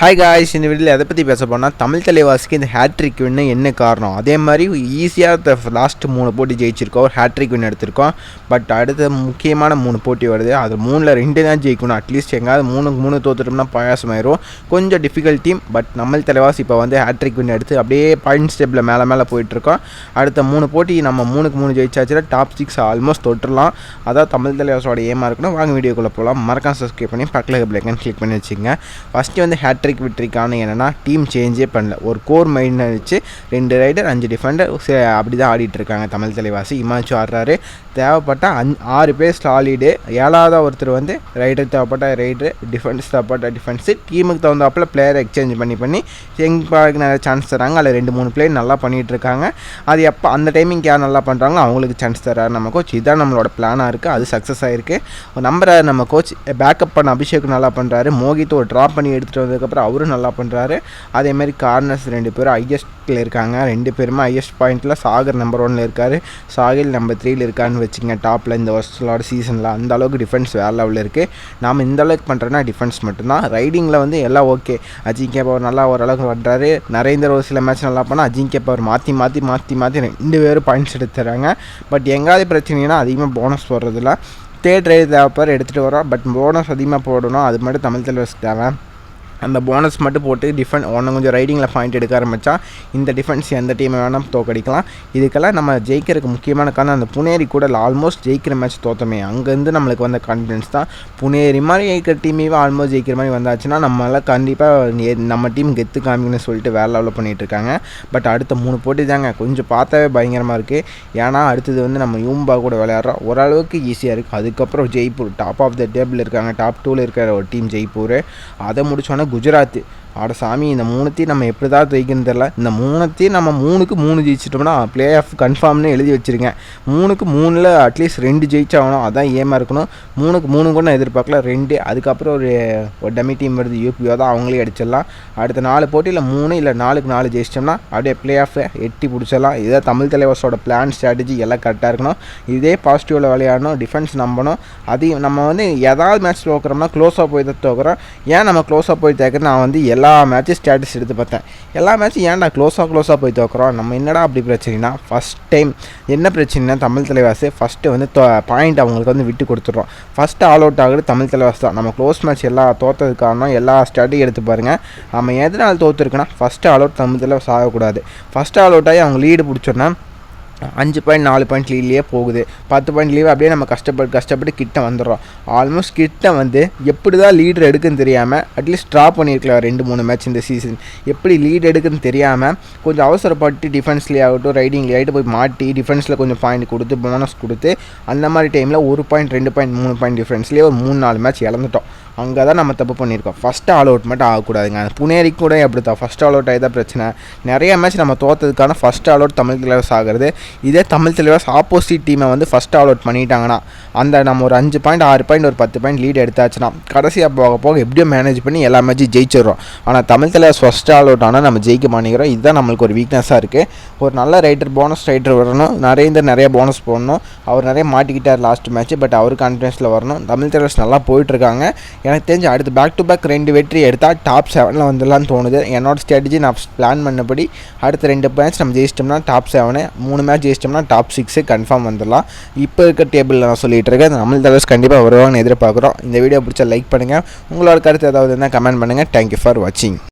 Hi guys இந்த வீடியோவில் எதை பற்றி பேச போனால் தமிழ் தலைவாசிக்கு இந்த ஹேட்ரிக் வின்னு என்ன காரணம்? அதே மாதிரி ஈஸியாக லாஸ்ட் மூணு போட்டி ஜெயிச்சிருக்கோம். ஒரு ஹேட்ரிக் வின் எடுத்திருக்கோம். பட் அடுத்த முக்கியமான மூணு போட்டி வருது. அது மூணில் ரெண்டு தான் ஜெயிக்கணும். அட்லீஸ்ட் எங்காவது மூணுக்கு மூணு தோத்துட்டோம்னா பாயாசமாயிரும். கொஞ்சம் difficult team but Tamil Thalaivas இப்போ வந்து ஹேட்ரிக் வின் எடுத்து அப்படியே பாயிண்ட் ஸ்டெப்பில் மேலே மேலே போயிட்டுருக்கோம். அடுத்த மூணு போட்டி நம்ம மூணுக்கு மூணு ஜெயிச்சாச்சுன்னா டாப் சிக்ஸ் ஆல்மோஸ்ட் தொட்டுடலாம். அதான் தமிழ் தலைவாசோட ஏமா இருக்கணும். வாங்க வீடியோக்குள்ளே போகலாம் மறக்காம சப்ஸ்கிரைப் பண்ணி பக்கத்தில் பிளேக்கன் கிளிக் பண்ணி வச்சுங்க ஃபஸ்ட்டு வந்து ஹேட்ரிக் விட்ரிக்கான என்னென்னா டீம் சேஞ்சே பண்ணல. ஒரு கோர் மைண்டை வச்சு ரெண்டு ரைடர் அஞ்சு டிஃபெண்டர் அப்படி தான் ஆடிட்டு இருக்காங்க தமிழ் தலைவாசி. இமாச்சு ஆடுறாரு. தேவைப்பட்ட அஞ் ஆறு பேர் ஸ்டாலிடு ஏழாவது ஒருத்தர் வந்து ரைடர் தேவைப்பட்ட ரைடர் டிஃபென்ஸ் தேவைப்பட்ட டிஃபென்ஸு டீமுக்கு தகுந்தாப்பில் பிளேயர் எக்ஸ்சேஞ்ச் பண்ணி பண்ணி எங்களுக்கு நிறைய சான்ஸ் தராங்க. அதில் ரெண்டு மூணு பிளேயர் நல்லா பண்ணிகிட்டு இருக்காங்க அது எப்போ அந்த டைமிங் யார் நல்லா பண்ணுறாங்களோ அவங்களுக்கு சான்ஸ் தராரு நம்ம கோச் இதுதான் நம்மளோட பிளானாக இருக்குது அது சக்ஸஸ் ஆகிருக்கு நம்பரை நம்ம கோச் பேக்கப் பண்ண அபிஷேக் நல்லா பண்ணுறாரு மோகித் ஒரு ட்ராப் பண்ணி எடுத்துகிட்டு வந்ததுக்கப்புறம் அவரும் நல்லா பண்ணுறாரு அதேமாதிரி கார்னர்ஸ் ரெண்டு பேரும் ஹையஸ்ட்டில் இருக்காங்க. ரெண்டு பேருமே ஹையஸ்ட் பாயிண்ட்டில் சாகர் நம்பர் ஒன்னில் இருக்கார். சாகில் நம்பர் த்ரீல இருக்கான்னு வச்சுங்க டாப்பில் இந்த வருஷத்தோட சீசனில் அந்த அளவுக்கு டிஃபென்ஸ் வேறு லெவலில் இருக்குது நாம் இந்த அளவுக்கு பண்ணுறோன்னா டிஃபென்ஸ் மட்டும்தான். ரைடிங்கில் வந்து எல்லாம் ஓகே அஜிங்கே பவர் நல்லா ஓரளவுக்கு பண்ணுறாரு நரேந்தர் ஒரு சில மேட்ச் நல்லா பண்ணால் அஜிங்கே பவர் மாற்றி மாற்றி மாற்றி மாற்றி ரெண்டு பேரும் பாயிண்ட்ஸ் எடுத்துறாங்க. பட் எங்காவது பிரச்சனைனா அதிகமாக போனஸ் போடுறதில்ல. தேர்ட் ரைட் தேவைப்பார் எடுத்துகிட்டு வரோம் பட் போனஸ் அதிகமாக போடணும். அது மட்டும் தமிழ் தலைவர் தேவை. அந்த போனஸ் மட்டும் போட்டு டிஃபெண்ட் ஒன்று கொஞ்சம் ரைடிங்கில் பாயிண்ட் எடுக்க ஆரம்பித்தா இந்த டிஃபென்ஸ் எந்த டீமை வேணால் தோக்கடிக்கலாம். இதுக்கெல்லாம் நம்ம ஜெயிக்கிறதுக்கு முக்கியமான காரணம் அந்த புனேரி கூட ஆல்மோஸ்ட் ஜெயிக்கிற மேட்ச் தோத்தமே. அங்கேருந்து நம்மளுக்கு வந்த கான்ஃபிடன்ஸ் தான். புனேரி மாதிரி ஜெயிக்கிற டீமையும் ஆல்மோஸ்ட் ஜெயிக்கிற மாதிரி வந்தாச்சுன்னா நம்மளால் கண்டிப்பாக நம்ம டீம் கெத்து காமிக்கணும்னு சொல்லிட்டு வேலை லெவலில் பண்ணிகிட்டு இருக்காங்க. பட் அடுத்த மூணு போட்டி தாங்க கொஞ்சம் பார்த்தாவே பயங்கரமாக இருக்குது ஏன்னா அடுத்தது வந்து நம்ம யூம்பா கூட விளையாடுறோம். ஓரளவுக்கு ஈஸியாக இருக்குது அதுக்கப்புறம் Jaipur top of the table இருக்காங்க. டாப் டூவில் இருக்கிற ஒரு டீம் ஜெய்ப்பூர். அதை முடிச்சோன்னே गुजराती ஆட சாமி இந்த மூணுத்தையும் நம்ம எப்படி தான் ஜெயிக்கணும்னு தெரில இந்த மூணுத்தையும் நம்ம மூணுக்கு மூணு ஜெயிச்சிட்டோம்னா ப்ளே ஆஃப் கன்ஃபார்ம்னு எழுதி வச்சுருக்கேன். மூணுக்கு மூணில் அட்லீஸ்ட் ரெண்டு ஜெயிச்சாகணும். அதான் ஏமா இருக்கணும். மூணுக்கு மூணு கூட நான் எதிர்பார்க்கல. ரெண்டு அதுக்கப்புறம் ஒரு ஒரு டமி டீம் வருது. யூபிஓ தான் அவங்களே அடிச்சிடலாம். அடுத்த நாலு போட்டியில் மூணு இல்லை நாலுக்கு நாலு ஜெயிச்சிட்டோம்னா அப்படியே பிளே ஆஃபை எட்டி பிடிச்சிடலாம். இதான் தமிழ் தலைவர்ஸோட பிளான் ஸ்ட்ராட்டஜி எல்லாம் கரெக்டாக இருக்கணும். இதே பாசிட்டிவில் விளையாடணும். டிஃபென்ஸ் நம்பணும். அதையும் நம்ம வந்து ஏதாவது மேட்ச் தோக்குறோம்னா க்ளோஸாக போய் தான் தோக்குறோம் ஏன் நம்ம க்ளோஸாக போய் தேக்க நான் வந்து எல்லா எல்லா மேட்சும் ஸ்டேட்டஸ் எடுத்து பார்த்தேன். எல்லா மேட்சும் ஏன்டா க்ளோஸாக க்ளோஸாக போய் தோக்குறோம் நம்ம என்னடா அப்படி பிரச்சனைனா ஃபஸ்ட் டைம் என்ன பிரச்சனைனா தமிழ் தலைவாசு ஃபஸ்ட்டு வந்து பாயிண்ட் அவங்களுக்கு வந்து விட்டு கொடுத்துட்றோம். ஃபஸ்ட்டு ஆல் அவுட் ஆகுது தமிழ் தலைவாஸ் தான். நம்ம க்ளோஸ் மேட்ச் எல்லா தோத்தது காரணம் எல்லா ஸ்டாட்டையும் எடுத்து பாருங்கள் நம்ம எதனால் தோற்றுருக்குன்னா first all out Tamil Thalaivas ஆகக்கூடாது. ஃபஸ்ட்டு ஆல் அவுட் ஆகி அவங்க லீடு பிடிச்சோன்னா அஞ்சு பாயிண்ட் நாலு பாயிண்ட் லீட்லேயே போகுது. பத்து பாயிண்ட் லீவ் அப்படியே நம்ம கஷ்டப்பட்டு கஷ்டப்பட்டு கிட்ட வந்துடுறோம். ஆல்மோஸ்ட் கிட்ட வந்து எப்படி தான் லீடர் எடுக்குன்னு தெரியாமல் அட்லீஸ்ட் ட்ரா பண்ணியிருக்கலாம் ரெண்டு மூணு மேட்ச் இந்த சீசன் எப்படி லீட் எடுக்குன்னு தெரியாமல் கொஞ்சம் அவசரப்பட்டு டிஃபென்ஸ்லேயே ஆகட்டும் ரைடிங்லேயே ஆகிட்டு போய் மாட்டி டிஃபென்ஸில் கொஞ்சம் பாயிண்ட் கொடுத்து போனஸ் கொடுத்து அந்த மாதிரி டைமில் ஒரு பாயிண்ட் ரெண்டு பாயிண்ட் மூணு பாயிண்ட் டிஃப்ரென்ஸ்லேயே ஒரு மூணு நாலு மேட்ச் இழந்துட்டோம். அங்கே தான் நம்ம தப்பு பண்ணியிருக்கோம். ஃபஸ்ட்டு ஆல் அவுட் மட்டும் ஆகக்கூடாதுங்க. புனேரி கூட எப்படி தான் ஃபஸ்ட் ஆல் அவுட் ஆகி தான் பிரச்சனை. நிறைய மேட்ச் நம்ம தோற்றதுக்கான first all out Tamil Thalaivas ஆகிறது. இதே தமிழ் தலைவர்ஸ் ஆப்போசிட் டீமை வந்து ஃபஸ்ட் ஆல் அவுட் பண்ணிட்டாங்கன்னா அந்த நம்ம ஒரு அஞ்சு பாயிண்ட் ஆறு பாயிண்ட் ஒரு பத்து பாயிண்ட் லீட் எடுத்தாச்சுன்னா கடைசியாக போக போக எப்படியோ மேனேஜ் பண்ணி எல்லா மேட்சும் ஜெயிச்சிடுறோம். ஆனால் Tamil Thalaivas first all out ஆனால் நம்ம ஜெயிக்க மாட்டேங்கிறோம். இதுதான் நம்மளுக்கு ஒரு வீக்னஸாக இருக்குது ஒரு நல்ல ரைட்டர் போனஸ் ரைட்டர் வரணும். நரேந்தர் நிறைய போனஸ் போடணும். அவர் நிறைய மாட்டிக்கிட்டார் லாஸ்ட் மேட்ச் பட் அவர் கான்ஃபிடன்ஸில் வரணும். தமிழ் தலைவர்ஸ் நல்லா போயிட்டுருக்காங்க எனக்கு தெரிஞ்சு அடுத்து பேக் டு பேக் ரெண்டு வெற்றி எடுத்தால் டாப் செவனில் வந்துடலாம்னு தோணுது. என்னோடய ஸ்ட்ராட்டஜி நான் பிளான் பண்ணபடி அடுத்த ரெண்டு மேட்ச் நம்ம ஜெயிச்சிட்டோம்னா டாப் செவனு மூணு மேட்ச் ஜெயிச்சிட்டோம்னா டாப் சிக்ஸு கன்ஃபார்ம் வந்துடலாம். இப்போ இருக்க டேபிளில் நான் சொல்லிகிட்டு இருக்கேன். தமிழ் தலைவர்ஸ் கண்டிப்பாக வருவாங்கன்னு எதிர்பார்க்குறோம். இந்த வீடியோ பிடிச்சா லைக் பண்ணுங்கள் உங்களோட கருத்து ஏதாவது இருந்தால் கமெண்ட் பண்ணுங்கள் தேங்க்யூ ஃபார் வாட்சிங்